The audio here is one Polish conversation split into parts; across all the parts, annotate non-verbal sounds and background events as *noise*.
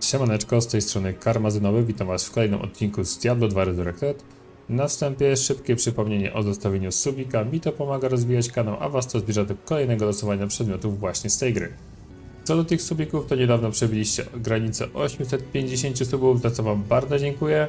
Siemaneczko, z tej strony Karmazynowy, witam was w kolejnym odcinku z Diablo 2 Resurrected. Na wstępie szybkie przypomnienie o zostawieniu subika, mi to pomaga rozwijać kanał, a was to zbliża do kolejnego losowania przedmiotów właśnie z tej gry. Co do tych subików, to niedawno przebiliście granicę 850 subów, za co wam bardzo dziękuję.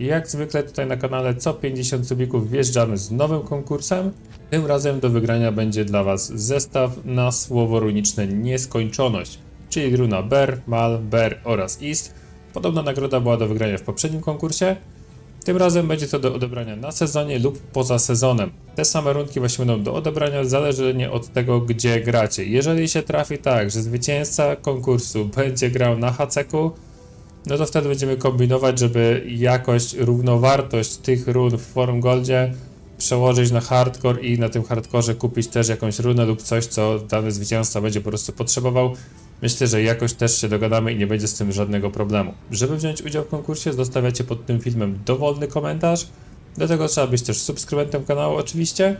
Jak zwykle tutaj na kanale co 50 subików wjeżdżamy z nowym konkursem. Tym razem do wygrania będzie dla was zestaw na słowo runiczne nieskończoność, czyli runa Ber, Mal, Ber oraz Ist. Podobna nagroda była do wygrania w poprzednim konkursie. Tym razem będzie to do odebrania na sezonie lub poza sezonem. Te same runki właśnie będą do odebrania zależnie od tego, gdzie gracie. Jeżeli się trafi tak, że zwycięzca konkursu będzie grał na HCK, no to wtedy będziemy kombinować, żeby jakość, równowartość tych run w Forum Goldzie przełożyć na hardcore i na tym hardkorze kupić też jakąś runę lub coś, co dany zwycięzca będzie po prostu potrzebował. Myślę, że jakoś też się dogadamy i nie będzie z tym żadnego problemu. Żeby wziąć udział w konkursie, zostawiacie pod tym filmem dowolny komentarz. Do tego trzeba być też subskrybentem kanału oczywiście.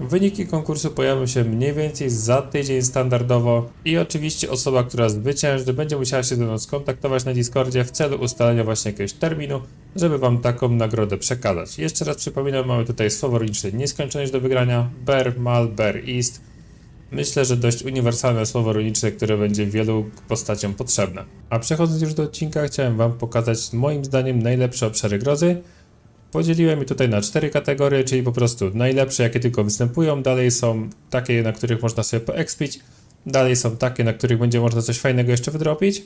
Wyniki konkursu pojawią się mniej więcej za tydzień standardowo i oczywiście osoba, która zwycięży będzie musiała się ze mną skontaktować na Discordzie w celu ustalenia właśnie jakiegoś terminu, żeby Wam taką nagrodę przekazać. Jeszcze raz przypominam, mamy tutaj słowo nieskończoność do wygrania, Bear, Mal, Bear, East. Myślę, że dość uniwersalne słowo runiczne, które będzie wielu postaciom potrzebne. A przechodząc już do odcinka, chciałem Wam pokazać moim zdaniem najlepsze obszary grozy, Podzieliłem je tutaj na cztery kategorie, czyli po prostu najlepsze, jakie tylko występują. Dalej są takie, na których można sobie poekspić. Dalej są takie, na których będzie można coś fajnego jeszcze wydropić.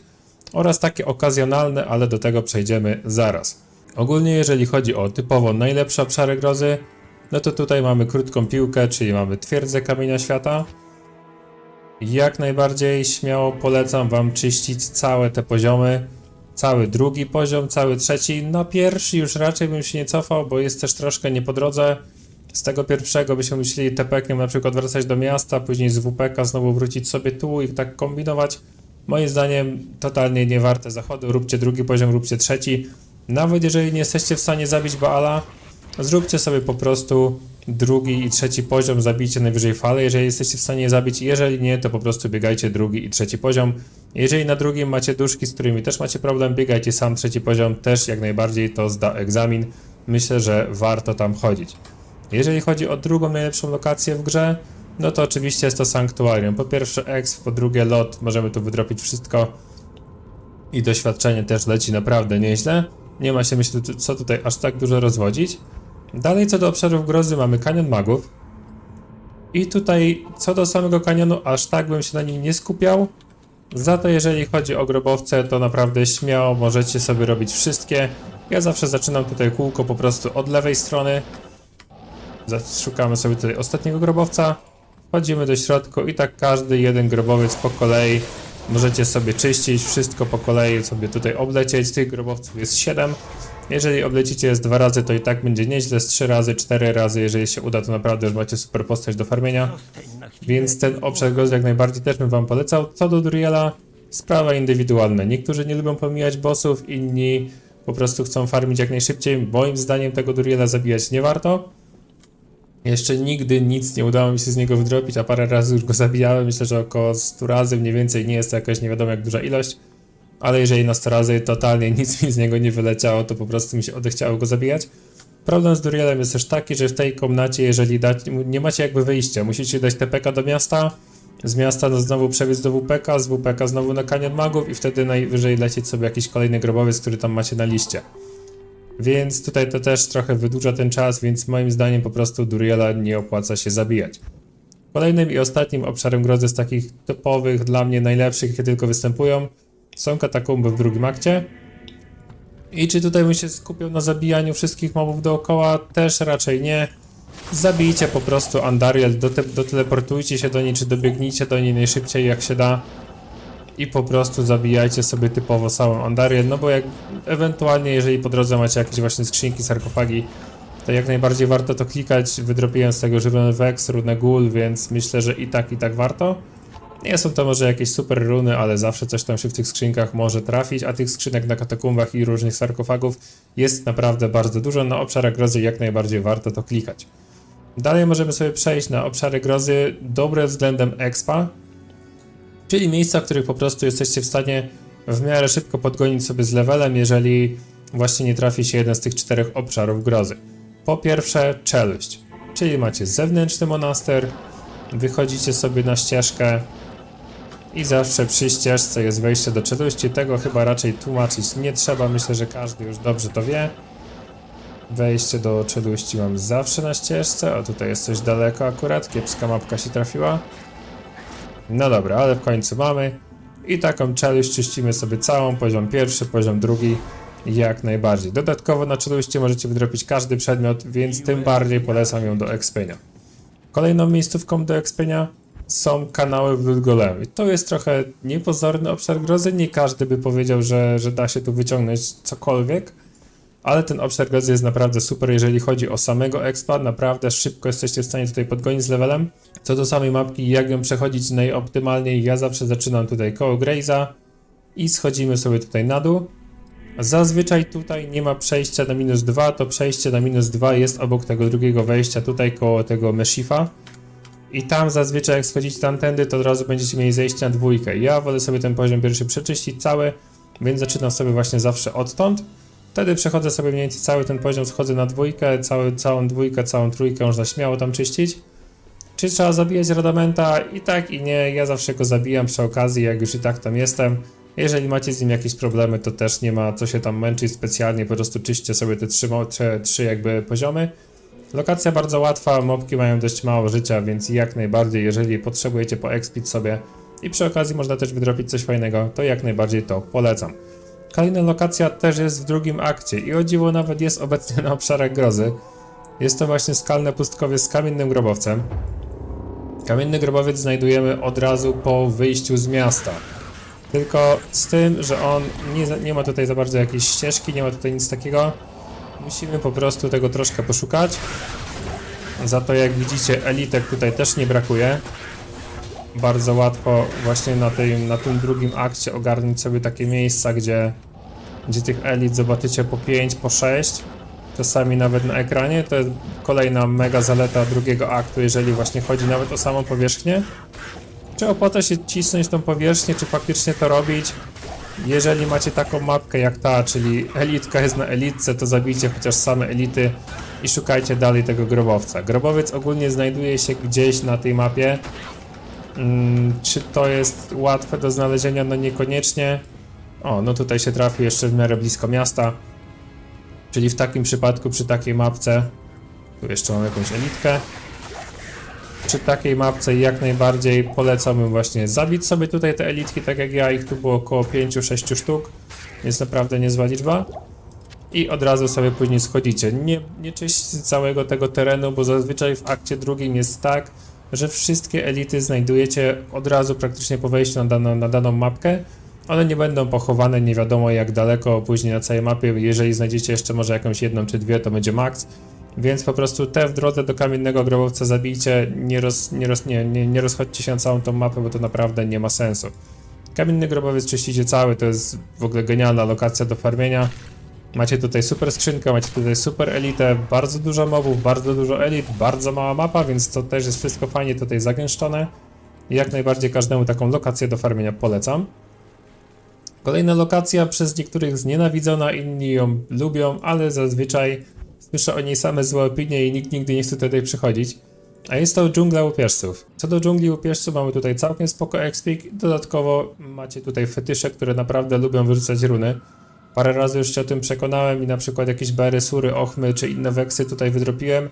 Oraz takie okazjonalne, ale do tego przejdziemy zaraz. Ogólnie, jeżeli chodzi o typowo najlepsze obszary grozy, no to tutaj mamy krótką piłkę, czyli mamy twierdzę kamienia świata. Jak najbardziej śmiało polecam Wam czyścić całe te poziomy cały drugi poziom, cały trzeci. Na pierwszy już raczej bym się nie cofał, bo jest też troszkę nie po drodze. Z tego pierwszego byśmy musieli TPK na przykład wracać do miasta, później z WPK znowu wrócić sobie tu i tak kombinować. Moim zdaniem totalnie nie warte zachodu. Róbcie drugi poziom, róbcie trzeci. Nawet jeżeli nie jesteście w stanie zabić Baala, zróbcie sobie po prostu drugi i trzeci poziom, zabijcie najwyżej falę, jeżeli jesteście w stanie je zabić. Jeżeli nie, to po prostu biegajcie drugi i trzeci poziom. Jeżeli na drugim macie duszki, z którymi też macie problem, biegajcie sam trzeci poziom, też jak najbardziej to zda egzamin. Myślę, że warto tam chodzić. Jeżeli chodzi o drugą najlepszą lokację w grze, no to oczywiście jest to sanktuarium. Po pierwsze exp, po drugie lot, możemy tu wydropić wszystko. I doświadczenie też leci naprawdę nieźle. Nie ma się myślę co tutaj aż tak dużo rozwodzić. Dalej co do obszarów grozy mamy kanion magów. I tutaj co do samego kanionu aż tak bym się na nim nie skupiał. Za to jeżeli chodzi o grobowce to naprawdę śmiało możecie sobie robić wszystkie. Ja zawsze zaczynam tutaj kółko po prostu od lewej strony. Szukamy sobie tutaj ostatniego grobowca. Wchodzimy do środka i tak każdy jeden grobowiec po kolei możecie sobie czyścić, wszystko po kolei sobie tutaj oblecieć. Tych grobowców jest 7. Jeżeli oblecicie jest dwa razy, to i tak będzie nieźle, z trzy razy, cztery razy, jeżeli się uda, to naprawdę już macie super postać do farmienia. Więc ten obszar grozy jak najbardziej też bym wam polecał. Co do Duriela, sprawa indywidualna. Niektórzy nie lubią pomijać bossów, inni po prostu chcą farmić jak najszybciej. Moim zdaniem tego Duriela zabijać nie warto. Jeszcze nigdy nic nie udało mi się z niego wydropić, a parę razy już go zabijałem. Myślę, że około 100 razy mniej więcej nie jest to jakaś nie wiadomo jak duża ilość. Ale jeżeli na 100 razy totalnie nic mi z niego nie wyleciało, to po prostu mi się odechciało go zabijać. Problem z Durielem jest też taki, że w tej komnacie, jeżeli dać, nie macie jakby wyjścia, musicie dać TPK do miasta, z miasta no znowu przebiec do WPK, z WPK znowu na Kanion Magów i wtedy najwyżej lecieć sobie jakiś kolejny grobowiec, który tam macie na liście. Więc tutaj to też trochę wydłuża ten czas, więc moim zdaniem po prostu Duriela nie opłaca się zabijać. Kolejnym i ostatnim obszarem grozy z takich typowych, dla mnie najlepszych, jakie tylko występują, są katakumby w drugim akcie. I czy tutaj bym się skupiał na zabijaniu wszystkich mobów dookoła? Też raczej nie. Zabijcie po prostu Andariel, dote doteleportujcie się do niej, czy dobiegnijcie do niej najszybciej jak się da. I po prostu zabijajcie sobie typowo samą Andariel, no bo jak ewentualnie jeżeli po drodze macie jakieś właśnie skrzynki, sarkofagi, to jak najbardziej warto to klikać. Wydropiłem z tego żywioł Vex, runę Ghoul, więc myślę, że i tak, i tak warto. Nie są to może jakieś super runy, ale zawsze coś tam się w tych skrzynkach może trafić, a tych skrzynek na katakumbach i różnych sarkofagów jest naprawdę bardzo dużo. Na obszarach grozy jak najbardziej warto to klikać. Dalej możemy sobie przejść na obszary grozy dobre względem expa, czyli miejsca, w których po prostu jesteście w stanie w miarę szybko podgonić sobie z levelem, jeżeli właśnie nie trafi się jeden z tych czterech obszarów grozy. Po pierwsze, czeluść, czyli macie zewnętrzny monaster, wychodzicie sobie na ścieżkę i zawsze przy ścieżce jest wejście do czeluści. Tego chyba raczej tłumaczyć nie trzeba, myślę, że każdy już dobrze to wie. Wejście do czeluści mam zawsze na ścieżce, a tutaj jest coś daleko akurat, kiepska mapka się trafiła. No dobra, ale w końcu mamy. I taką czeluść czyścimy sobie całą, poziom pierwszy, poziom drugi, jak najbardziej. Dodatkowo na czeluści możecie wydropić każdy przedmiot, więc tym bardziej polecam ją do expienia. Kolejną miejscówką do expienia są kanały w. I to jest trochę niepozorny obszar grozy, nie każdy by powiedział, że, że da się tu wyciągnąć cokolwiek, ale ten obszar grozy jest naprawdę super, jeżeli chodzi o samego expa, naprawdę szybko jesteście w stanie tutaj podgonić z levelem. Co do samej mapki, jak ją przechodzić najoptymalniej, ja zawsze zaczynam tutaj koło Graze'a i schodzimy sobie tutaj na dół. Zazwyczaj tutaj nie ma przejścia na minus 2, to przejście na minus 2 jest obok tego drugiego wejścia, tutaj koło tego Meshifa. I tam zazwyczaj jak schodzicie tamtędy, to od razu będziecie mieli zejście na dwójkę. Ja wolę sobie ten poziom pierwszy przeczyścić cały, więc zaczynam sobie właśnie zawsze odtąd. Wtedy przechodzę sobie mniej więcej cały ten poziom, schodzę na dwójkę, cały, całą dwójkę, całą trójkę można śmiało tam czyścić. Czy trzeba zabijać Radamenta? I tak i nie, ja zawsze go zabijam przy okazji, jak już i tak tam jestem. Jeżeli macie z nim jakieś problemy, to też nie ma co się tam męczyć specjalnie, po prostu czyście sobie te trzy, trzy jakby poziomy. Lokacja bardzo łatwa, mobki mają dość mało życia, więc jak najbardziej, jeżeli potrzebujecie poexpić sobie i przy okazji można też wydropić coś fajnego, to jak najbardziej to polecam. Kolejna lokacja też jest w drugim akcie i o dziwo nawet jest obecnie na obszarach grozy. Jest to właśnie skalne pustkowie z kamiennym grobowcem. Kamienny grobowiec znajdujemy od razu po wyjściu z miasta. Tylko z tym, że on nie, nie ma tutaj za bardzo jakiejś ścieżki, nie ma tutaj nic takiego. Musimy po prostu tego troszkę poszukać. Za to jak widzicie elitek tutaj też nie brakuje. Bardzo łatwo właśnie na, tej, na tym drugim akcie ogarnąć sobie takie miejsca, gdzie, gdzie tych elit zobaczycie po 5, po 6. Czasami nawet na ekranie. To jest kolejna mega zaleta drugiego aktu, jeżeli właśnie chodzi nawet o samą powierzchnię. Czy opłaca się cisnąć tą powierzchnię, czy faktycznie to robić? Jeżeli macie taką mapkę jak ta, czyli elitka jest na elitce, to zabijcie chociaż same elity i szukajcie dalej tego grobowca. Grobowiec ogólnie znajduje się gdzieś na tej mapie. Mm, czy to jest łatwe do znalezienia? No niekoniecznie. O, no tutaj się trafi jeszcze w miarę blisko miasta. Czyli w takim przypadku, przy takiej mapce, tu jeszcze mam jakąś elitkę. Przy takiej mapce jak najbardziej polecam właśnie zabić sobie tutaj te elitki, tak jak ja, ich tu było około 5-6 sztuk, jest naprawdę niezła liczba. I od razu sobie później schodzicie. Nie, nie czyśćcie całego tego terenu, bo zazwyczaj w akcie drugim jest tak, że wszystkie elity znajdujecie od razu praktycznie po wejściu na daną, na daną mapkę. One nie będą pochowane nie wiadomo jak daleko później na całej mapie. Jeżeli znajdziecie jeszcze może jakąś jedną czy dwie, to będzie max. Więc po prostu te w drodze do kamiennego grobowca zabijcie, nie, roz, nie, roz, nie, nie, nie rozchodźcie się na całą tą mapę, bo to naprawdę nie ma sensu. Kamienny grobowiec czyścicie cały, to jest w ogóle genialna lokacja do farmienia. Macie tutaj super skrzynkę, macie tutaj super elitę, bardzo dużo mobów, bardzo dużo elit, bardzo mała mapa, więc to też jest wszystko fajnie tutaj zagęszczone. Jak najbardziej każdemu taką lokację do farmienia polecam. Kolejna lokacja przez niektórych znienawidzona, inni ją lubią, ale zazwyczaj słyszę o niej same złe opinie i nikt nigdy nie chce tutaj przychodzić. A jest to dżungla łupieżców. Co do dżungli łupieżców mamy tutaj całkiem spoko expik. Dodatkowo macie tutaj fetysze, które naprawdę lubią wyrzucać runy. Parę razy już się o tym przekonałem i na przykład jakieś bery, sury, ochmy czy inne weksy tutaj wydropiłem.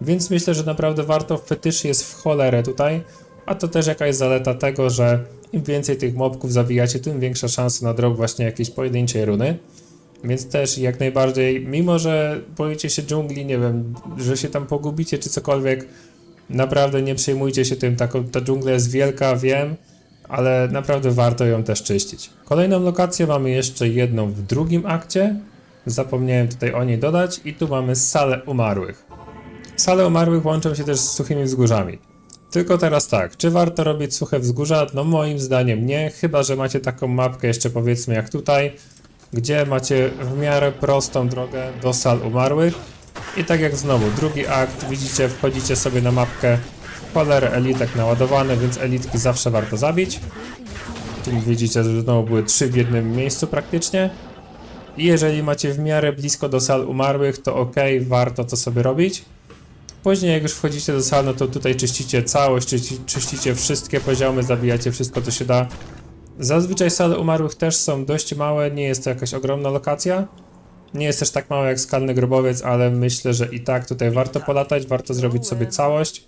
Więc myślę, że naprawdę warto. Fetyszy jest w cholerę tutaj. A to też jakaś zaleta tego, że im więcej tych mobków zabijacie, tym większa szansa na drop właśnie jakiejś pojedynczej runy. Więc też jak najbardziej, mimo że boicie się dżungli, nie wiem, że się tam pogubicie czy cokolwiek, naprawdę nie przejmujcie się tym, taką, ta dżungla jest wielka, wiem, ale naprawdę warto ją też czyścić. Kolejną lokację mamy jeszcze jedną w drugim akcie, zapomniałem tutaj o niej dodać i tu mamy salę umarłych. Sale umarłych łączą się też z suchymi wzgórzami. Tylko teraz tak, czy warto robić suche wzgórza? No moim zdaniem nie, chyba że macie taką mapkę jeszcze powiedzmy jak tutaj, gdzie macie w miarę prostą drogę do sal umarłych. I tak jak znowu, drugi akt, widzicie, wchodzicie sobie na mapkę, cholerę elitek naładowane, więc elitki zawsze warto zabić. Tu widzicie, że znowu były trzy w jednym miejscu praktycznie. I jeżeli macie w miarę blisko do sal umarłych, to ok, warto to sobie robić. Później jak już wchodzicie do sal, no to tutaj czyścicie całość, czyści, czyścicie wszystkie poziomy, zabijacie wszystko co się da. Zazwyczaj sale umarłych też są dość małe, nie jest to jakaś ogromna lokacja. Nie jest też tak mała jak skalny grobowiec, ale myślę, że i tak tutaj warto polatać, warto zrobić sobie całość.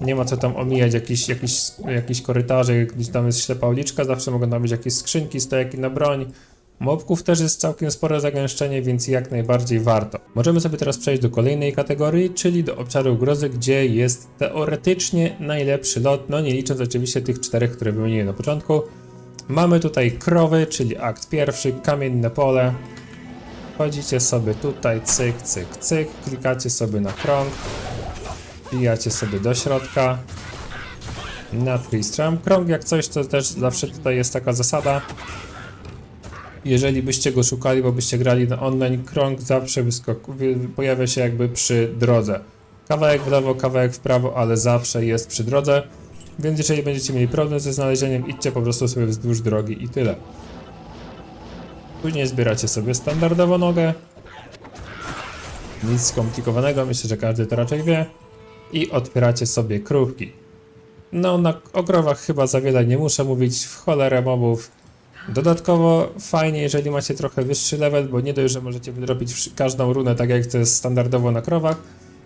Nie ma co tam omijać jakiś, jakiś, jakiś korytarze, gdzieś tam jest ślepa uliczka, zawsze mogą tam być jakieś skrzynki, stojaki na broń. Mobków też jest całkiem spore zagęszczenie, więc jak najbardziej warto. Możemy sobie teraz przejść do kolejnej kategorii, czyli do obszaru grozy, gdzie jest teoretycznie najlepszy lot, no nie licząc oczywiście tych czterech, które wymieniłem na początku. Mamy tutaj krowy, czyli akt pierwszy, kamienne pole. Wchodzicie sobie tutaj, cyk, cyk, cyk, klikacie sobie na krąg, wbijacie sobie do środka, na Tristram. Krąg jak coś, to też zawsze tutaj jest taka zasada. Jeżeli byście go szukali, bo byście grali na online, krąg zawsze pojawia się jakby przy drodze. Kawałek w lewo, kawałek w prawo, ale zawsze jest przy drodze. Więc jeżeli będziecie mieli problem ze znalezieniem, idźcie po prostu sobie wzdłuż drogi i tyle. Później zbieracie sobie standardowo nogę. Nic skomplikowanego, myślę, że każdy to raczej wie. I otwieracie sobie krówki. No, na o krowach chyba za wiele nie muszę mówić, w cholerę mobów. Dodatkowo fajnie, jeżeli macie trochę wyższy level, bo nie dość, że możecie wydropić wszy- każdą runę tak jak to jest standardowo na krowach,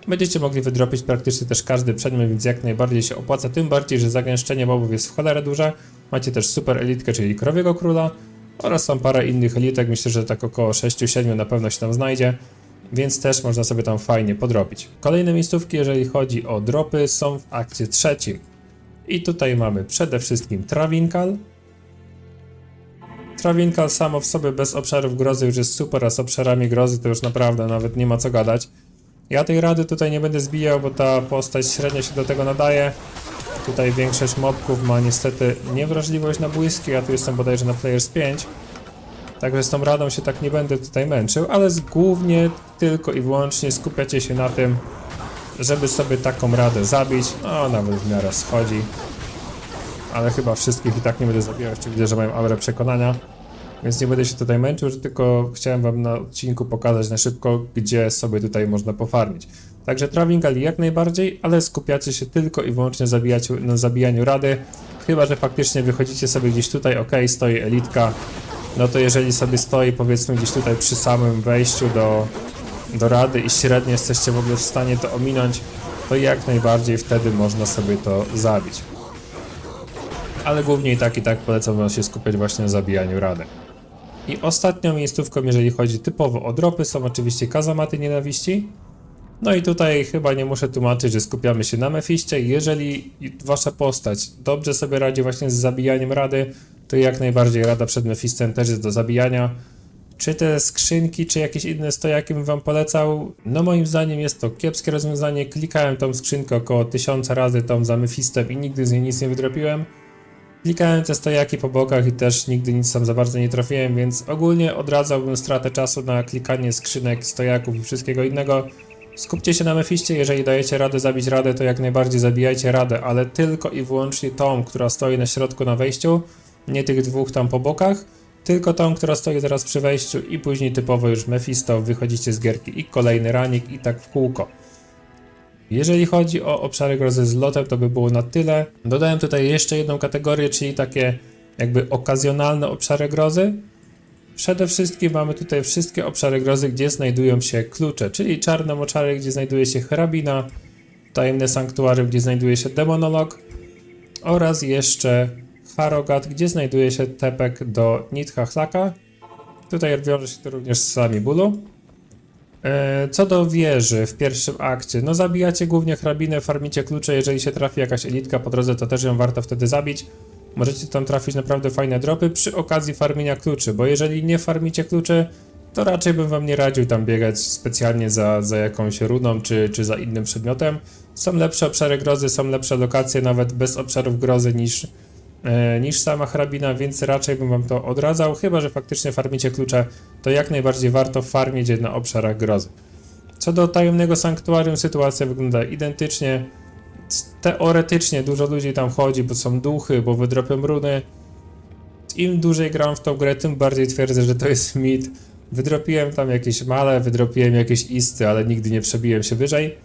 będziecie mogli wydropić praktycznie też każdy przedmiot, więc jak najbardziej się opłaca, tym bardziej, że zagęszczenie mobów jest w cholerę duże. Macie też super elitkę, czyli krowiego króla oraz tam parę innych elitek, myślę, że tak około 6-7 na pewno się tam znajdzie, więc też można sobie tam fajnie podrobić. Kolejne miejscówki, jeżeli chodzi o dropy, są w akcie trzecim. I tutaj mamy przede wszystkim Trawinkal, Trawinkal samo w sobie bez obszarów grozy już jest super, a z obszarami grozy to już naprawdę nawet nie ma co gadać. Ja tej rady tutaj nie będę zbijał, bo ta postać średnio się do tego nadaje. Tutaj większość mobków ma niestety niewrażliwość na błyski, ja tu jestem bodajże na Players 5. Także z tą radą się tak nie będę tutaj męczył, ale głównie tylko i wyłącznie skupiacie się na tym, żeby sobie taką radę zabić. No, nawet w miarę schodzi ale chyba wszystkich i tak nie będę zabijał, jeszcze widzę, że mają aurę przekonania, więc nie będę się tutaj męczył, że tylko chciałem wam na odcinku pokazać na szybko, gdzie sobie tutaj można pofarmić. Także Travingali jak najbardziej, ale skupiacie się tylko i wyłącznie na zabijaniu rady, chyba, że faktycznie wychodzicie sobie gdzieś tutaj, ok, stoi elitka, no to jeżeli sobie stoi powiedzmy gdzieś tutaj przy samym wejściu do, do rady i średnio jesteście w ogóle w stanie to ominąć, to jak najbardziej wtedy można sobie to zabić ale głównie i tak i tak polecam wam się skupiać właśnie na zabijaniu rady. I ostatnią miejscówką, jeżeli chodzi typowo o dropy, są oczywiście kazamaty nienawiści. No i tutaj chyba nie muszę tłumaczyć, że skupiamy się na Mefiście. Jeżeli wasza postać dobrze sobie radzi właśnie z zabijaniem rady, to jak najbardziej rada przed Mefistem też jest do zabijania. Czy te skrzynki, czy jakieś inne stojaki bym wam polecał? No moim zdaniem jest to kiepskie rozwiązanie. Klikałem tą skrzynkę około tysiąca razy tą za Mefistem i nigdy z niej nic nie wydropiłem. Klikałem te stojaki po bokach i też nigdy nic tam za bardzo nie trafiłem, więc ogólnie odradzałbym stratę czasu na klikanie skrzynek, stojaków i wszystkiego innego. Skupcie się na Mefiście, jeżeli dajecie radę zabić radę, to jak najbardziej zabijajcie radę, ale tylko i wyłącznie tą, która stoi na środku na wejściu, nie tych dwóch tam po bokach, tylko tą, która stoi teraz przy wejściu i później typowo już Mefisto, wychodzicie z gierki i kolejny ranik i tak w kółko. Jeżeli chodzi o obszary grozy z lotem, to by było na tyle. Dodałem tutaj jeszcze jedną kategorię, czyli takie jakby okazjonalne obszary grozy. Przede wszystkim mamy tutaj wszystkie obszary grozy, gdzie znajdują się klucze, czyli czarne moczary, gdzie znajduje się hrabina, tajemne sanktuarium, gdzie znajduje się demonolog oraz jeszcze Harogat, gdzie znajduje się tepek do Nidhachlaka. Tutaj wiąże się to również z salami bólu. E, Co do wieży w pierwszym akcie, no zabijacie głównie hrabinę, farmicie klucze, jeżeli się trafi jakaś elitka po drodze, to też ją warto wtedy zabić. Możecie tam trafić naprawdę fajne dropy przy okazji farmienia kluczy, bo jeżeli nie farmicie kluczy, to raczej bym wam nie radził tam biegać specjalnie za, za jakąś runą czy, czy za innym przedmiotem. Są lepsze obszary grozy, są lepsze lokacje nawet bez obszarów grozy niż, niż sama hrabina, więc raczej bym wam to odradzał, chyba że faktycznie farmicie klucze, to jak najbardziej warto farmić je na obszarach grozy. Co do tajemnego sanktuarium, sytuacja wygląda identycznie. Teoretycznie dużo ludzi tam chodzi, bo są duchy, bo wydropią runy. Im dłużej gram w tą grę, tym bardziej twierdzę, że to jest mit. Wydropiłem tam jakieś male, wydropiłem jakieś isty, ale nigdy nie przebiłem się wyżej.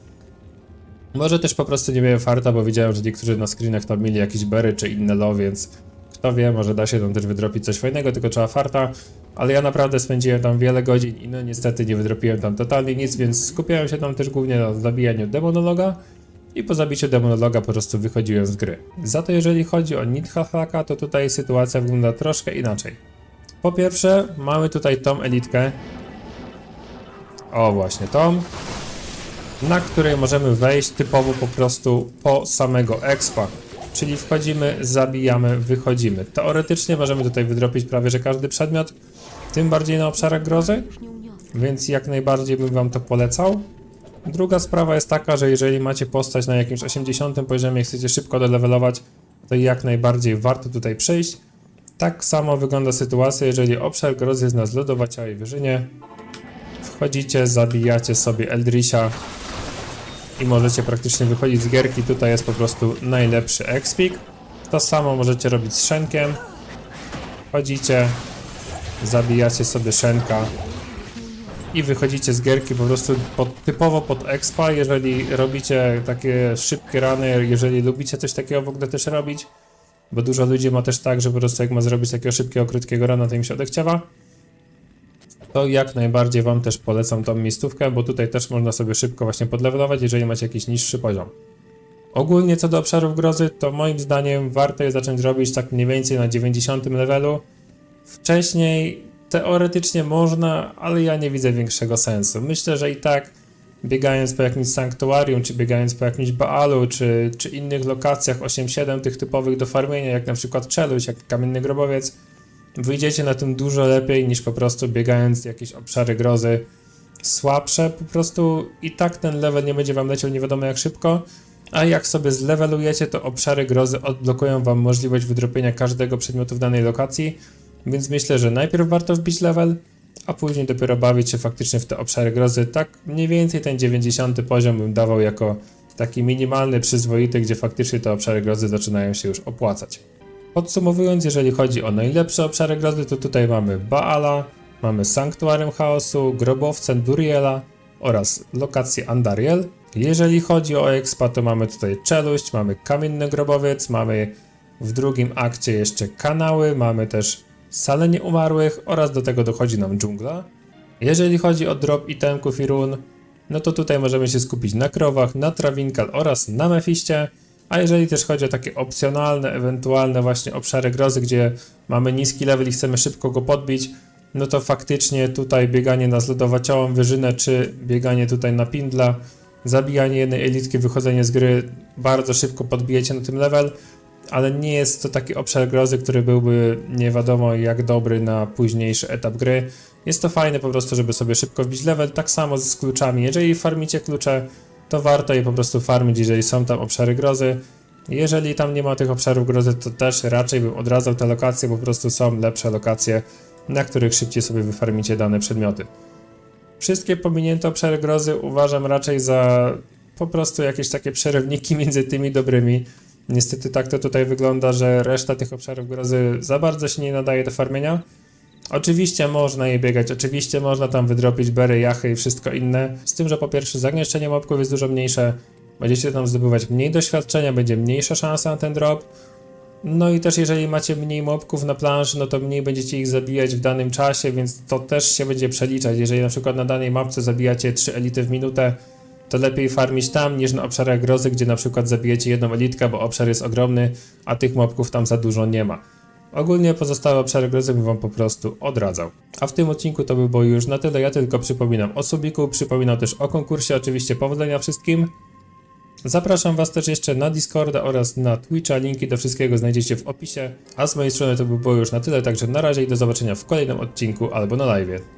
Może też po prostu nie miałem farta, bo widziałem, że niektórzy na screenach tam mieli jakieś bery czy inne low, więc kto wie, może da się tam też wydropić coś fajnego, tylko trzeba farta. Ale ja naprawdę spędziłem tam wiele godzin i no niestety nie wydropiłem tam totalnie nic, więc skupiałem się tam też głównie na zabijaniu demonologa i po zabiciu demonologa po prostu wychodziłem z gry. Za to jeżeli chodzi o Nidhallhaka, to tutaj sytuacja wygląda troszkę inaczej. Po pierwsze, mamy tutaj tą elitkę. O, właśnie tą na której możemy wejść typowo po prostu po samego expa. Czyli wchodzimy, zabijamy, wychodzimy. Teoretycznie możemy tutaj wydropić prawie że każdy przedmiot, tym bardziej na obszarach grozy, więc jak najbardziej bym wam to polecał. Druga sprawa jest taka, że jeżeli macie postać na jakimś 80 poziomie i chcecie szybko dolevelować, to jak najbardziej warto tutaj przyjść. Tak samo wygląda sytuacja, jeżeli obszar grozy jest na zlodowaciałej wyżynie. Wchodzicie, zabijacie sobie Eldrisha, i możecie praktycznie wychodzić z gierki. Tutaj jest po prostu najlepszy expik. To samo możecie robić z Shenkiem. Chodzicie, zabijacie sobie Shenka i wychodzicie z gierki po prostu pod, typowo pod expa, jeżeli robicie takie szybkie rany, jeżeli lubicie coś takiego w ogóle też robić, bo dużo ludzi ma też tak, że po prostu jak ma zrobić takiego szybkiego, krótkiego rana, to im się odechciewa to jak najbardziej Wam też polecam tą miejscówkę, bo tutaj też można sobie szybko właśnie podlevelować, jeżeli macie jakiś niższy poziom. Ogólnie co do obszarów grozy, to moim zdaniem warto je zacząć robić tak mniej więcej na 90 levelu. Wcześniej teoretycznie można, ale ja nie widzę większego sensu. Myślę, że i tak biegając po jakimś sanktuarium, czy biegając po jakimś Baalu, czy, czy innych lokacjach 8-7 tych typowych do farmienia, jak na przykład Czeluś, jak Kamienny Grobowiec, wyjdziecie na tym dużo lepiej niż po prostu biegając jakieś obszary grozy słabsze. Po prostu i tak ten level nie będzie wam leciał nie wiadomo jak szybko. A jak sobie zlevelujecie, to obszary grozy odblokują wam możliwość wydropienia każdego przedmiotu w danej lokacji. Więc myślę, że najpierw warto wbić level, a później dopiero bawić się faktycznie w te obszary grozy. Tak mniej więcej ten 90 poziom bym dawał jako taki minimalny, przyzwoity, gdzie faktycznie te obszary grozy zaczynają się już opłacać. Podsumowując, jeżeli chodzi o najlepsze obszary grozy, to tutaj mamy Baala, mamy Sanktuarium Chaosu, Grobowce Duriela oraz lokację Andariel. Jeżeli chodzi o expa, to mamy tutaj Czeluść, mamy Kamienny Grobowiec, mamy w drugim akcie jeszcze kanały, mamy też salę nieumarłych oraz do tego dochodzi nam dżungla. Jeżeli chodzi o drop itemków i run, no to tutaj możemy się skupić na krowach, na Trawinkal oraz na Mefiście. A jeżeli też chodzi o takie opcjonalne, ewentualne właśnie obszary grozy, gdzie mamy niski level i chcemy szybko go podbić, no to faktycznie tutaj bieganie na zlodowaciałą wyżynę, czy bieganie tutaj na pindla, zabijanie jednej elitki, wychodzenie z gry, bardzo szybko podbijecie na tym level, ale nie jest to taki obszar grozy, który byłby nie wiadomo jak dobry na późniejszy etap gry. Jest to fajne po prostu, żeby sobie szybko wbić level, tak samo z kluczami. Jeżeli farmicie klucze, to warto je po prostu farmić, jeżeli są tam obszary grozy. Jeżeli tam nie ma tych obszarów grozy, to też raczej bym odradzał te lokacje, po prostu są lepsze lokacje, na których szybciej sobie wyfarmicie dane przedmioty. Wszystkie pominięte obszary grozy uważam raczej za po prostu jakieś takie przerywniki *laughs* między tymi dobrymi. Niestety tak to tutaj wygląda, że reszta tych obszarów grozy za bardzo się nie nadaje do farmienia. Oczywiście można je biegać, oczywiście można tam wydropić bery, jachy i wszystko inne. Z tym, że po pierwsze zagęszczenie mobków jest dużo mniejsze, będziecie tam zdobywać mniej doświadczenia, będzie mniejsza szansa na ten drop. No i też jeżeli macie mniej mobków na planszy, no to mniej będziecie ich zabijać w danym czasie, więc to też się będzie przeliczać. Jeżeli na przykład na danej mapce zabijacie 3 elity w minutę, to lepiej farmić tam niż na obszarach grozy, gdzie na przykład zabijecie jedną elitkę, bo obszar jest ogromny, a tych mobków tam za dużo nie ma. Ogólnie pozostałe obszary bym wam po prostu odradzał. A w tym odcinku to by było już na tyle. Ja tylko przypominam o subiku, przypominam też o konkursie. Oczywiście powodzenia wszystkim. Zapraszam Was też jeszcze na Discorda oraz na Twitcha. Linki do wszystkiego znajdziecie w opisie. A z mojej strony to by było już na tyle, także na razie i do zobaczenia w kolejnym odcinku albo na live.